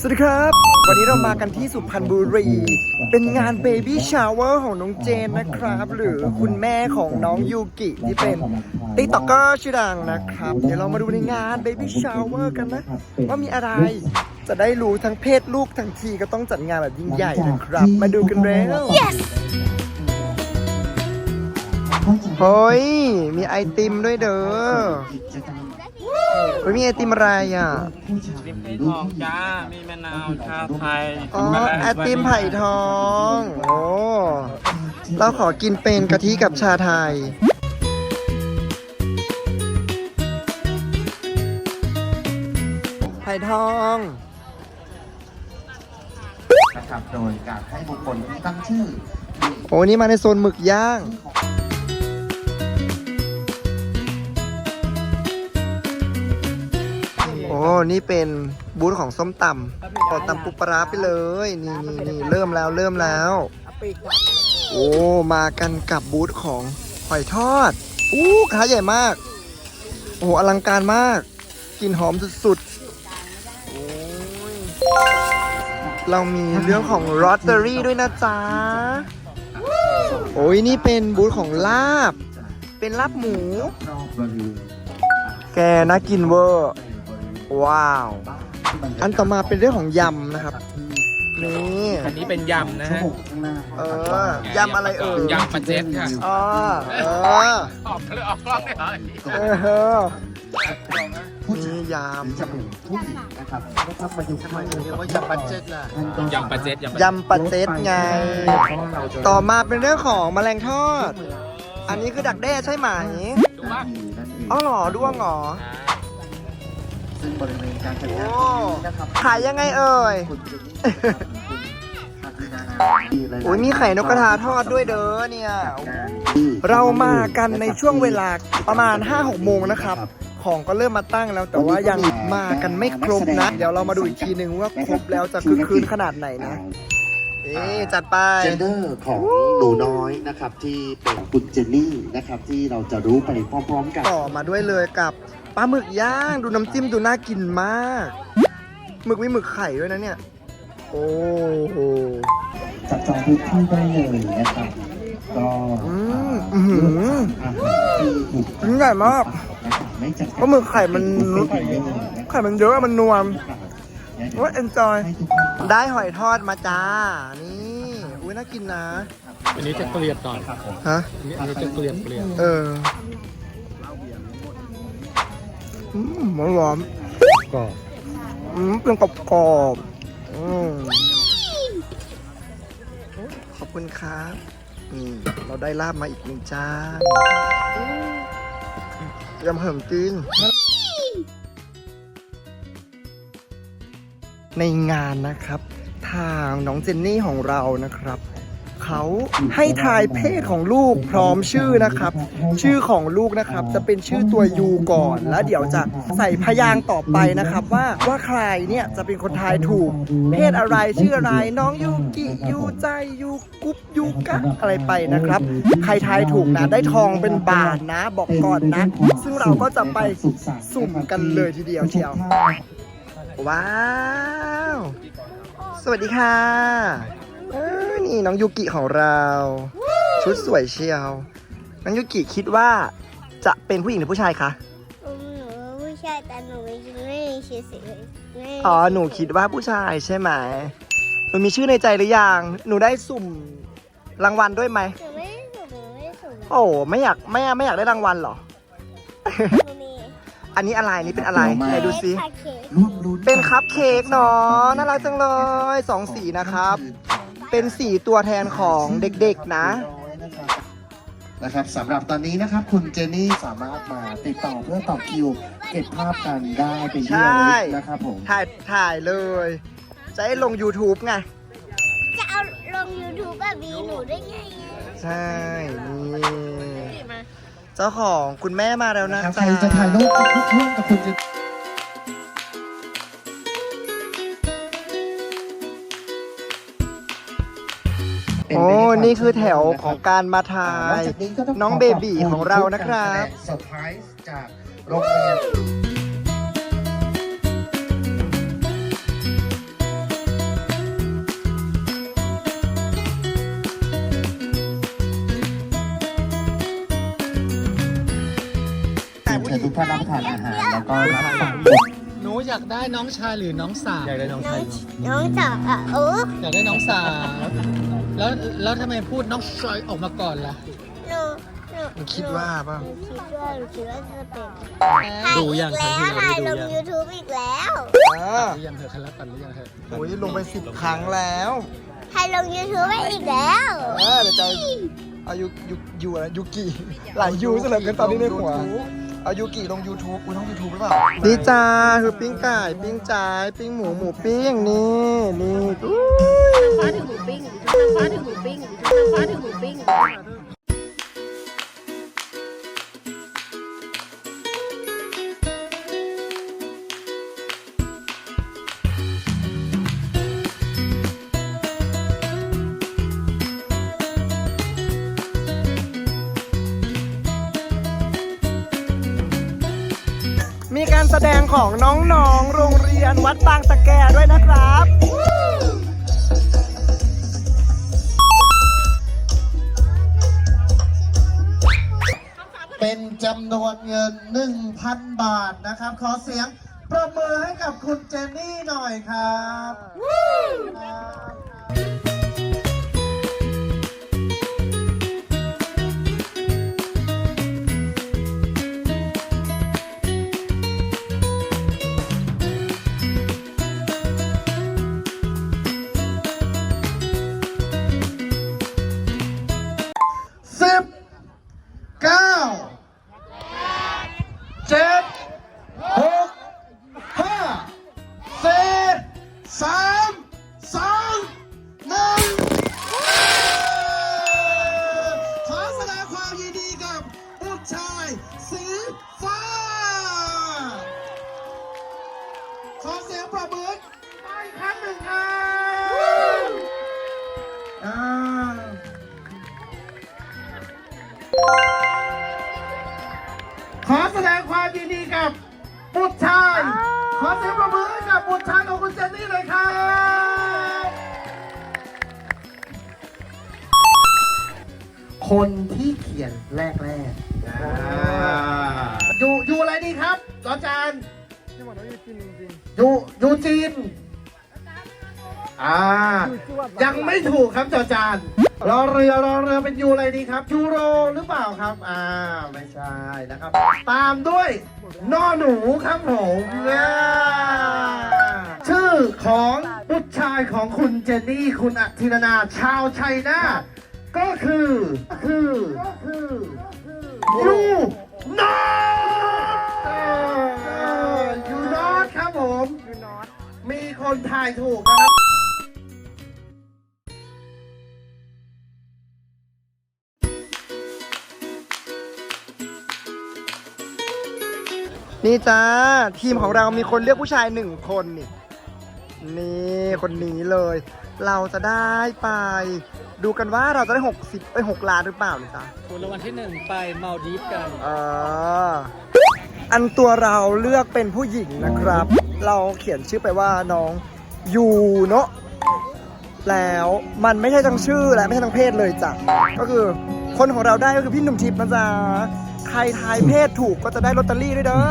สวัสดีครับ วันนี้เรามากันที่สุพรรณบุรี เป็นงานเบบี้ชาวเวอร์ของน้องเจนนะครับ หรือคุณแม่ของน้องยูกิที่เป็นติ๊กต็อกเกอร์ชื่อดังนะครับ เดี๋ยวเรามาดูในงานเบบี้ชาวเวอร์กันนะ ว่ามีอะไรจะได้รู้ทั้งเพศลูกทั้งทีก็ต้องจัดงานแบบยิ่งใหญ่นะครับ มาดูกันเร็วเฮ้ย มีไอติมด้วยเด้อเฮ้ยมีไอติมอะไรอะลิมไผ่ทองจ้า มีมะนาวชาไทยอ๋อช็กโกแลไอติมไผ่ทอง โอ้เราขอกินเป็นกะทิกับชาไทย ไผ่ทองนะครับโดยการให้บุคคลที่ตั้งชื่อ โอ้นี่มาในโซนหมึกย่าง นี่เป็นบูธของส้มตำขอตำปุปลาร้าไปเลย นี่นี่นี่เริ่มแล้วเริ่มแล้ว โอ้ มากันกับบูธของหอยทอด อู้ขาใหญ่มาก โอ้โหอลังการมาก กลิ่นหอมสุดๆโอ้ยเรามีเรื่องของลอตเตอรี่ด้วยนะจ๊ะ โอ้ยนี่เป็นบูธของลาบ เป็นลาบหมูรอบบริเวณแกน่ากินเวอร์ ว้าว อันต่อมาเป็นเรื่องของยำนะครับ นี่อันนี้เป็นยำนะชั่วฮะโมงข้างหน้าเออยำอะไรเอ่ยยำปลาเจ็ดค่ะ อ๋อเออออกเลยออกกล้องเลยเหรอเออผู้ชานี่ยยหรือจะเป็นผู้หญิงนะครับนะครับมาอยู่ข้างในำว่ายำปัจเจ็ดล่ะยำปลาเจ็ดยำปลาเจ็ดยำปัจเจ็ดไง ต่อมาเป็นเรื่องของแมลงทอด อันนี้คือดักแด้ใช่ไหมดูว่านั่นเองอ๋อเหรอด้วงเหรอ ซึ่งบริเวณการจัดงานโอ้นี้นะครับขายยังไงเอ่ย คุณเจนนี่ครับคุณอาทินานาโอ้ยมีไข่นกกระทาทอดด้วยเด้อเนี่ยงานที่ เรามากันในช่วงเวลาประมาณ 5-6 โมงนะครับ ของก็เริ่มมาตั้งแล้วแต่ว่ายังมากันไม่ครบนะ เดี๋ยวเรามาดูอีกทีนึงว่าครบแล้วจะคึกคืนขนาดไหนนะ เอ๊ะจัดไป เจนเดอร์ของหนูน้อยนะครับที่เป็นคุณเจนนี่นะครับที่เราจะรู้ไปพร้อมๆกัน ต่อมาด้วยเลยกับ ปลาหมึกย่างดูน้ำจิ้มดูน่ากินมากหมึกมีหมึกไข่ด้วยนะเนี่ย โอ้โหจับจองพื้นที่ได้เลยนะครับ ก็อืมอื้อหืออาหารที่ถูกชิ้นใหญ่มากนะครับไม่จัดปลาหมึกไข่มันบุฟเฟ่ต์ไปเลยนะครับไข่มันเยอะอะมันนวลว่าเอนจอยให้ทุกท่านได้หอยทอดมาจ้า นี่อุ้ยน่ากินนะอันนี้จะเกลียดก่อนครับผมฮะอันนี้อันนี้จะเกลียดเกลียดเออ อืมมันร้อนก็อืมเป็นกรอบกรอบๆอืมขอบคุณครับนี่เราได้ลาบมาอีกหนึ่งจานยำเหิมจีนในงานนะครับ ทางน้องเจนนี่ของเรานะครับ เขาให้ทายเพศของลูกพร้อมชื่อนะครับ ชื่อของลูกนะครับจะเป็นชื่อตัวยูก่อน แล้วเดี๋ยวจะใส่พยางต่อไปนะครับ ว่าว่าใครเนี่ยจะเป็นคนทายถูก เพศอะไรชื่ออะไรน้องยูกิยูใจยูกุ๊บยูกะอะไรไปนะครับ ใครทายถูกนะได้ทองเป็นบาทนะ บอกก่อนนะ ซึ่งเราก็จะไปสุ่มกันเลยทีเดียวเชียวว้าว สวัสดีค่ะ นี่น้องยูกิของเรา ชุดสวยเชียว น้องยูกิคิดว่าจะเป็นผู้หญิงหรือผู้ชายคะอืมหนูว่าผู้ชายแต่หนูไม่ไม่มีชื่อเสียงไม่อ๋อหนูคิดว่าผู้ชายใช่ไหมหนูมีชื่อในใจหรือยังหนูได้สุ่มรางวัลด้วยไหมหนูไม่ได้สูงหนูไม่ได้สูงโอ้ไม่อยากไม่ไม่อยากได้รางวัลเหรอหนูมีอันนี้อะไรนี่เป็นอะไรไหนดูซิคาเค้กร่วมรุ้นเป็นคัพเค้กเนาะน่ารักจังเลยสองสีนะครับ เป็นสีตัวแทนของเด็กๆนะ นะครับสำหรับตอนนี้นะครับ คุณเจนนี่สามารถมาติดต่อเพื่อต่อคิว เก็บภาพกันได้เป็นที่ระลึกนะครับผม ถ่ายถ่ายเลย จะให้ลง YouTube ไง จะเอาลง YouTube แบบมีหนูได้ไงอะใช่ นี่ เจ้าของคุณแม่มาแล้วนะนะครับจ๊ะใครจะถ่ายรูปกับร่วมกับคุณเจน นี่คือแถวของการมาทาย น้องเบบีของเรานะครับเซอร์ไพรส์จากโรงเรียนเชิญทุกท่านรับทานอาหารแล้วก็รับฟังหนูอยากได้น้องชายหรือน้องสาว อยากได้น้องชายน้องสาวอะอยากได้น้องสาว แล้วแล้วทำไมพูดน้องชายออกมาก่อนล่ะ หนูหนูมันคิดว่าป่ะ หนูคิดว่าหนูคิดว่าจะเป็นดูยังครั้งที่เราถ่ายได้ลดูง ยัง YouTube อีกแล้วอ่าหรือยังเธอคันละตันหรือยังเธอโอ้ยลงไปสิบครั้งแล้วถ่ายลง YouTube ไปอีกแล้วเออเดี๋ยวจะเอาเอายุยุยูอะไรยุกิหลายยูซะเหลือเกินตอนนี้ในหัวเอายุกิลง YouTube กูต้อง YouTube หรือเปล่านี่จ้าคือปิ้งไก่ปิ้งจ่ายปิ้งหมูหมูปิ้งนี่นี่อู้ ฟ้าถึงหมูปิ้งทางฟ้าถึงหมูปิ้งทางฟ้าถึงหมู ปิ้งมีการแสดงของน้องๆ โรงเรียนวัดบางตะแกด้วยนะครับ เป็นจำนวนเงิน 1,000 บาทนะครับ ขอเสียงประเมินให้กับคุณเจนนี่หน่อยครับ ขอเสียงประมืออีกครั้งหนึ่งครับอ่าขอแสดงความยินดีกับบุตรชาย ขอเสียงประมือให้กับบุตรชายของคุณเจนนี่เลยครับคนที่เขียนแรกแรกอยู่อยู่อะไรดีครับจอจาน อยู่ยูจีน อ่ายังไม่ถูกครับจอจานรอเรือรอเรือเป็นยูอะไรดีครับ ยูโรหรือเปล่าครับ อ่า ไม่ใช่นะครับ ตามด้วยนอหนูครับผมอ่าชื่อของบุตรชายของคุณเจนนี่คุณอธิรนาชาวชัยนาทก็คือ คือ คือยูนอ คนทายถูกนะครับ นี่จ้า ทีมของเรามีคนเลือกผู้ชายหนึ่งคนนี่ นี่คนนี้เลย เราจะได้ไป ดูกันว่าเราจะได้ 60ไป6ล้านหรือเปล่านี่จ้าถูกรางวัลที่หนึ่งไปมาดีฟกัน เออ อันตัวเราเลือกเป็นผู้หญิงนะครับ เราเขียนชื่อไปว่าน้องยูเนาะแล้วมันไม่ใช่ทั้งชื่อและไม่ใช่ทั้งเพศเลยจ้ะก็คือคนของเราได้ก็คือพี่หนุ่มทิพย์นะจ๊ะใครทายเพศถูกก็จะได้ลอตเตอรี่ด้วยเด้อ